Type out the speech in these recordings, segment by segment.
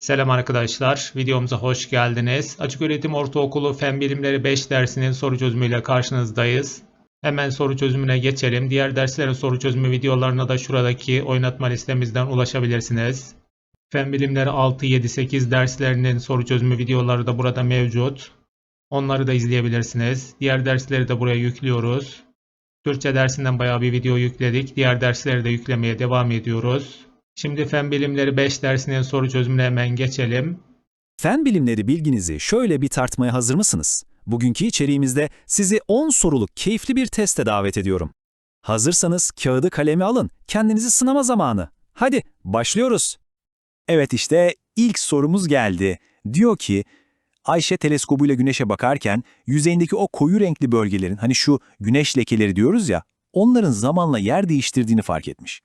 Selam arkadaşlar, videomuza hoş geldiniz. Açıköğretim Ortaokulu Fen Bilimleri 5 dersinin soru çözümüyle karşınızdayız. Hemen soru çözümüne geçelim. Diğer derslerin soru çözümü videolarına da şuradaki oynatma listemizden ulaşabilirsiniz. Fen Bilimleri 6, 7, 8 derslerinin soru çözümü videoları da burada mevcut. Onları da izleyebilirsiniz. Diğer dersleri de buraya yüklüyoruz. Türkçe dersinden bayağı bir video yükledik. Diğer dersleri de yüklemeye devam ediyoruz. Şimdi Fen Bilimleri 5 dersinin soru çözümüne hemen geçelim. Fen bilimleri bilginizi şöyle bir tartmaya hazır mısınız? Bugünkü içeriğimizde sizi 10 soruluk keyifli bir teste davet ediyorum. Hazırsanız kağıdı kalemi alın, kendinizi sınama zamanı. Hadi başlıyoruz. Evet işte ilk sorumuz geldi. Diyor ki, Ayşe teleskobuyla güneşe bakarken yüzeyindeki o koyu renkli bölgelerin hani şu güneş lekeleri diyoruz ya, onların zamanla yer değiştirdiğini fark etmiş.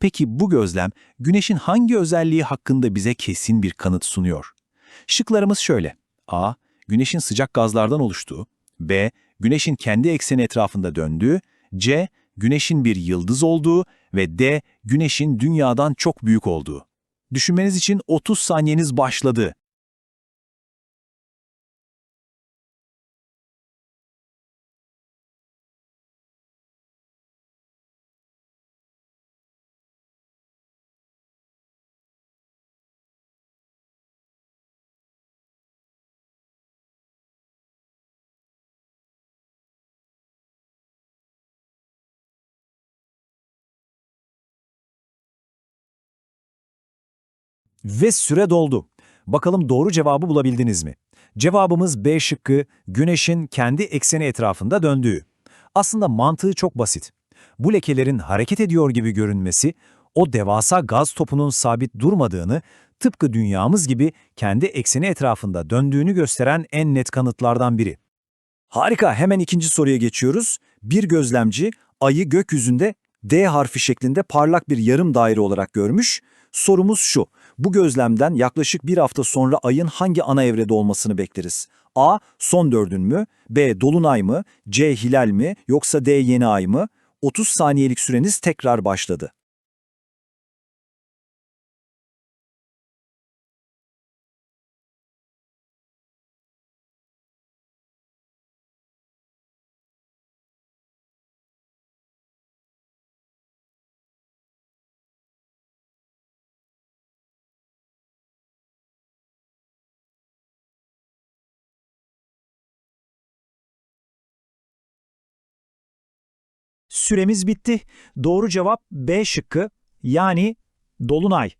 Peki bu gözlem güneşin hangi özelliği hakkında bize kesin bir kanıt sunuyor? Şıklarımız şöyle. A. Güneşin sıcak gazlardan oluştuğu. B. Güneşin kendi ekseni etrafında döndüğü. C. Güneşin bir yıldız olduğu ve D. Güneşin dünyadan çok büyük olduğu. Düşünmeniz için 30 saniyeniz başladı. Ve süre doldu. Bakalım doğru cevabı bulabildiniz mi? Cevabımız B şıkkı, güneşin kendi ekseni etrafında döndüğü. Aslında mantığı çok basit. Bu lekelerin hareket ediyor gibi görünmesi, o devasa gaz topunun sabit durmadığını, tıpkı dünyamız gibi kendi ekseni etrafında döndüğünü gösteren en net kanıtlardan biri. Harika, hemen ikinci soruya geçiyoruz. Bir gözlemci ayı gökyüzünde D harfi şeklinde parlak bir yarım daire olarak görmüş. Sorumuz şu, bu gözlemden yaklaşık bir hafta sonra ayın hangi ana evrede olmasını bekleriz? A. Son dördün mü? B. Dolunay mı? C. Hilal mi? Yoksa D. Yeni ay mı? 30 saniyelik süreniz tekrar başladı. Süremiz bitti. Doğru cevap B şıkkı yani Dolunay.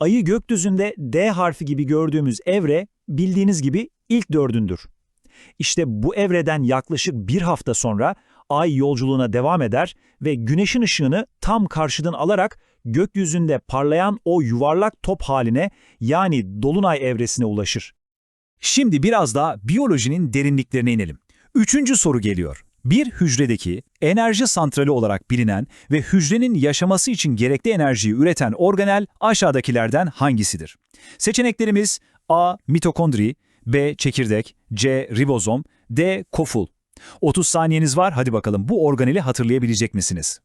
Ayı gökyüzünde D harfi gibi gördüğümüz evre bildiğiniz gibi ilk dördündür. İşte bu evreden yaklaşık bir hafta sonra Ay yolculuğuna devam eder ve güneşin ışığını tam karşıdan alarak gökyüzünde parlayan o yuvarlak top haline yani Dolunay evresine ulaşır. Şimdi biraz daha biyolojinin derinliklerine inelim. Üçüncü soru geliyor. Bir hücredeki enerji santrali olarak bilinen ve hücrenin yaşaması için gerekli enerjiyi üreten organel aşağıdakilerden hangisidir? Seçeneklerimiz A. Mitokondri, B. Çekirdek, C. Ribozom, D. Koful. 30 saniyeniz var, hadi bakalım bu organeli hatırlayabilecek misiniz?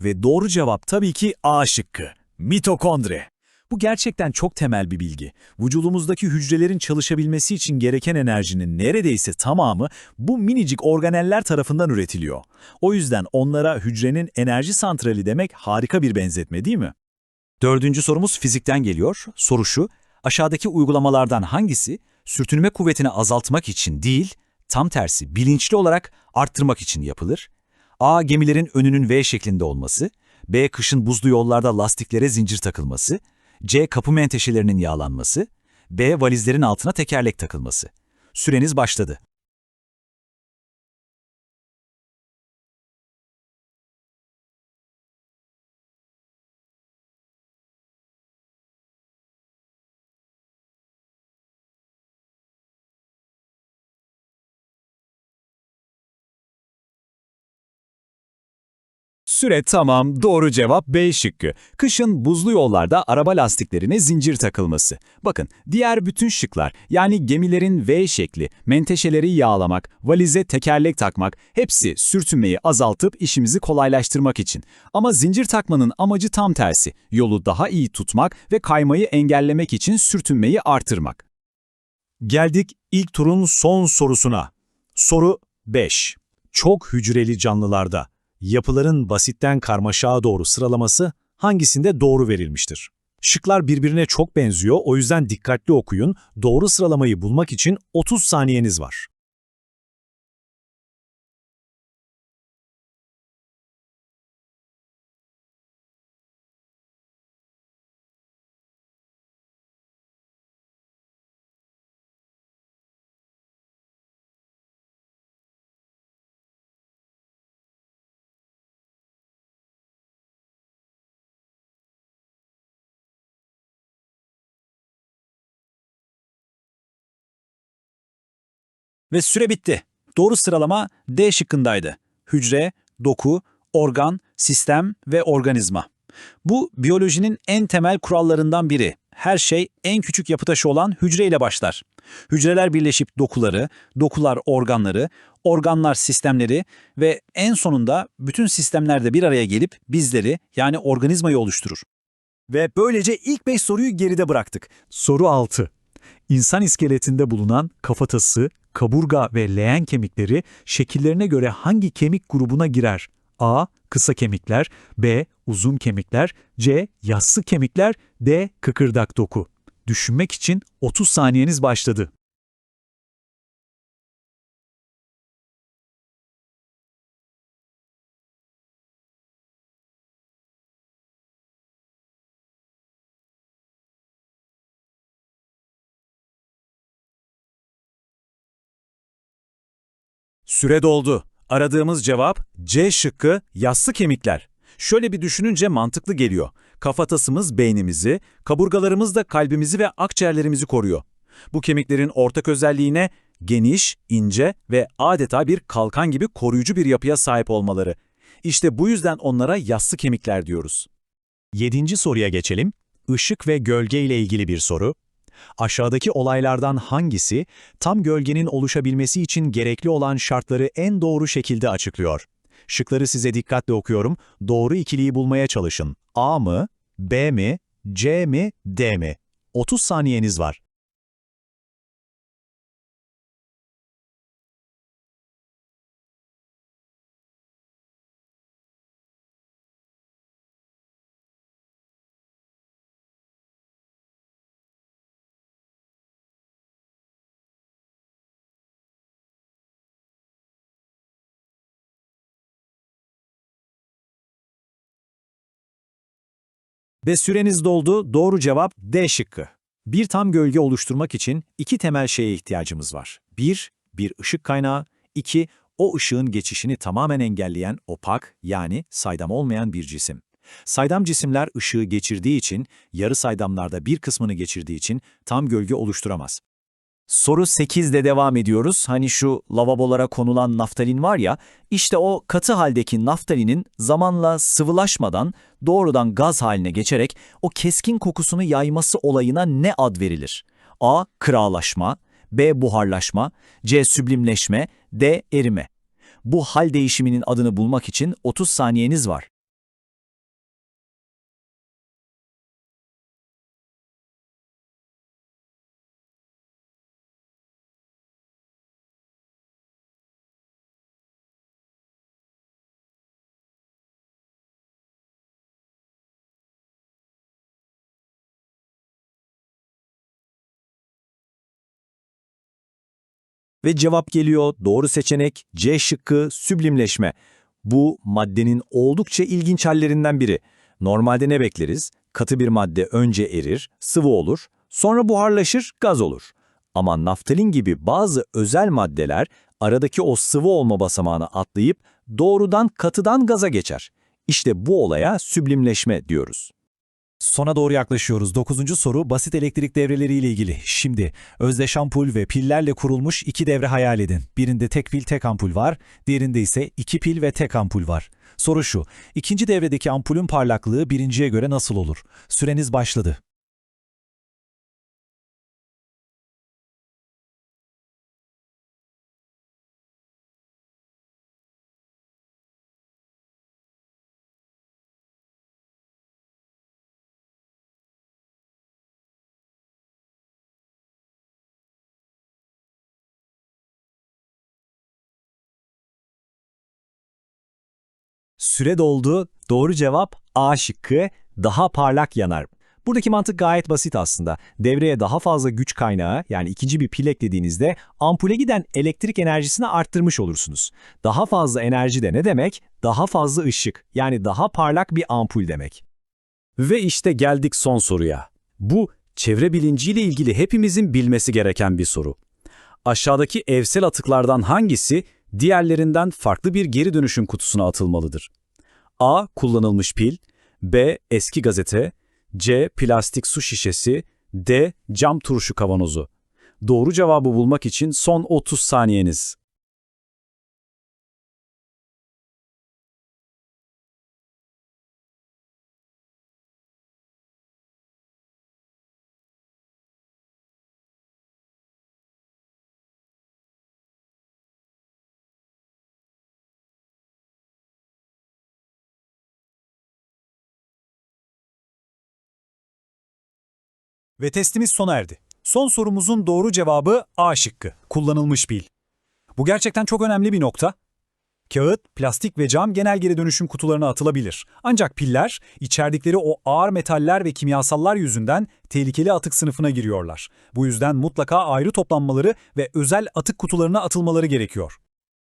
Ve doğru cevap tabii ki A şıkkı. Mitokondri. Bu gerçekten çok temel bir bilgi. Vücudumuzdaki hücrelerin çalışabilmesi için gereken enerjinin neredeyse tamamı bu minicik organeller tarafından üretiliyor. O yüzden onlara hücrenin enerji santrali demek harika bir benzetme değil mi? Dördüncü sorumuz fizikten geliyor. Soru şu, aşağıdaki uygulamalardan hangisi sürtünme kuvvetini azaltmak için değil, tam tersi bilinçli olarak arttırmak için yapılır? A. Gemilerin önünün V şeklinde olması. B. Kışın buzlu yollarda lastiklere zincir takılması. C. Kapı menteşelerinin yağlanması. B. Valizlerin altına tekerlek takılması. Süreniz başladı. Süre tamam, doğru cevap B şıkkı. Kışın buzlu yollarda araba lastiklerine zincir takılması. Bakın, diğer bütün şıklar, yani gemilerin V şekli, menteşeleri yağlamak, valize tekerlek takmak, hepsi sürtünmeyi azaltıp işimizi kolaylaştırmak için. Ama zincir takmanın amacı tam tersi, yolu daha iyi tutmak ve kaymayı engellemek için sürtünmeyi artırmak. Geldik ilk turun son sorusuna. Soru 5. Çok hücreli canlılarda yapıların basitten karmaşağa doğru sıralaması hangisinde doğru verilmiştir? Şıklar birbirine çok benziyor, o yüzden dikkatli okuyun. Doğru sıralamayı bulmak için 30 saniyeniz var. Ve süre bitti. Doğru sıralama D şıkkındaydı. Hücre, doku, organ, sistem ve organizma. Bu biyolojinin en temel kurallarından biri. Her şey en küçük yapı taşı olan hücre ile başlar. Hücreler birleşip dokuları, dokular organları, organlar sistemleri ve en sonunda bütün sistemler de bir araya gelip bizleri yani organizmayı oluşturur. Ve böylece ilk 5 soruyu geride bıraktık. Soru 6. İnsan iskeletinde bulunan kafatası, kaburga ve leğen kemikleri şekillerine göre hangi kemik grubuna girer? A. Kısa kemikler, B. Uzun kemikler, C. Yassı kemikler, D. Kıkırdak doku. Düşünmek için 30 saniyeniz başladı. Süre doldu. Aradığımız cevap C şıkkı yassı kemikler. Şöyle bir düşününce mantıklı geliyor. Kafatasımız beynimizi, kaburgalarımız da kalbimizi ve akciğerlerimizi koruyor. Bu kemiklerin ortak özelliğine geniş, ince ve adeta bir kalkan gibi koruyucu bir yapıya sahip olmaları. İşte bu yüzden onlara yassı kemikler diyoruz. Yedinci soruya geçelim. Işık ve gölge ile ilgili bir soru. Aşağıdaki olaylardan hangisi tam gölgenin oluşabilmesi için gerekli olan şartları en doğru şekilde açıklıyor? Şıkları size dikkatle okuyorum. Doğru ikiliyi bulmaya çalışın. A mı, B mi, C mi, D mi? 30 saniyeniz var. Ve süreniz doldu. Doğru cevap D şıkkı. Bir tam gölge oluşturmak için iki temel şeye ihtiyacımız var. Bir, bir ışık kaynağı. İki, o ışığın geçişini tamamen engelleyen opak yani saydam olmayan bir cisim. Saydam cisimler ışığı geçirdiği için, yarı saydamlarda bir kısmını geçirdiği için tam gölge oluşturamaz. Soru 8'de devam ediyoruz. Hani şu lavabolara konulan naftalin var ya, işte o katı haldeki naftalinin zamanla sıvılaşmadan doğrudan gaz haline geçerek o keskin kokusunu yayması olayına ne ad verilir? A. Kıralaşma, B. Buharlaşma, C. Süblimleşme, D. Erime. Bu hal değişiminin adını bulmak için 30 saniyeniz var. Ve cevap geliyor. Doğru seçenek C şıkkı süblimleşme. Bu maddenin oldukça ilginç hallerinden biri. Normalde ne bekleriz? Katı bir madde önce erir, sıvı olur, sonra buharlaşır, gaz olur. Ama naftalin gibi bazı özel maddeler aradaki o sıvı olma basamağını atlayıp doğrudan katıdan gaza geçer. İşte bu olaya süblimleşme diyoruz. Sona doğru yaklaşıyoruz. Dokuzuncu soru basit elektrik devreleriyle ilgili. Şimdi özdeş ampul ve pillerle kurulmuş iki devre hayal edin. Birinde tek pil tek ampul var, diğerinde ise iki pil ve tek ampul var. Soru şu, ikinci devredeki ampulün parlaklığı birinciye göre nasıl olur? Süreniz başladı. Süre doldu. Doğru cevap A şıkkı daha parlak yanar. Buradaki mantık gayet basit aslında. Devreye daha fazla güç kaynağı yani ikinci bir pil eklediğinizde ampule giden elektrik enerjisini arttırmış olursunuz. Daha fazla enerji de ne demek? Daha fazla ışık yani daha parlak bir ampul demek. Ve işte geldik son soruya. Bu çevre bilinciyle ilgili hepimizin bilmesi gereken bir soru. Aşağıdaki evsel atıklardan hangisi diğerlerinden farklı bir geri dönüşüm kutusuna atılmalıdır? A. Kullanılmış pil B. Eski gazete C. Plastik su şişesi D. Cam turşu kavanozu Doğru cevabı bulmak için son 30 saniyeniz. Ve testimiz sona erdi. Son sorumuzun doğru cevabı A şıkkı, kullanılmış pil. Bu gerçekten çok önemli bir nokta. Kağıt, plastik ve cam genel geri dönüşüm kutularına atılabilir. Ancak piller, içerdikleri o ağır metaller ve kimyasallar yüzünden tehlikeli atık sınıfına giriyorlar. Bu yüzden mutlaka ayrı toplanmaları ve özel atık kutularına atılmaları gerekiyor.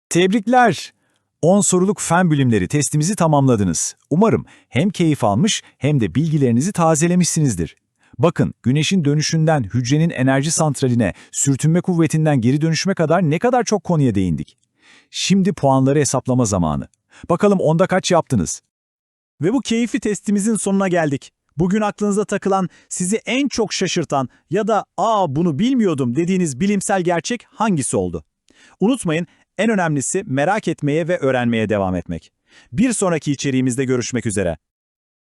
Tebrikler! 10 soruluk fen bilimleri testimizi tamamladınız. Umarım hem keyif almış hem de bilgilerinizi tazelemişsinizdir. Bakın, güneşin dönüşünden hücrenin enerji santraline, sürtünme kuvvetinden geri dönüşüme kadar ne kadar çok konuya değindik. Şimdi puanları hesaplama zamanı. Bakalım onda kaç yaptınız? Ve bu keyifli testimizin sonuna geldik. Bugün aklınıza takılan, sizi en çok şaşırtan ya da ''Aa bunu bilmiyordum'' dediğiniz bilimsel gerçek hangisi oldu? Unutmayın, en önemlisi merak etmeye ve öğrenmeye devam etmek. Bir sonraki içeriğimizde görüşmek üzere.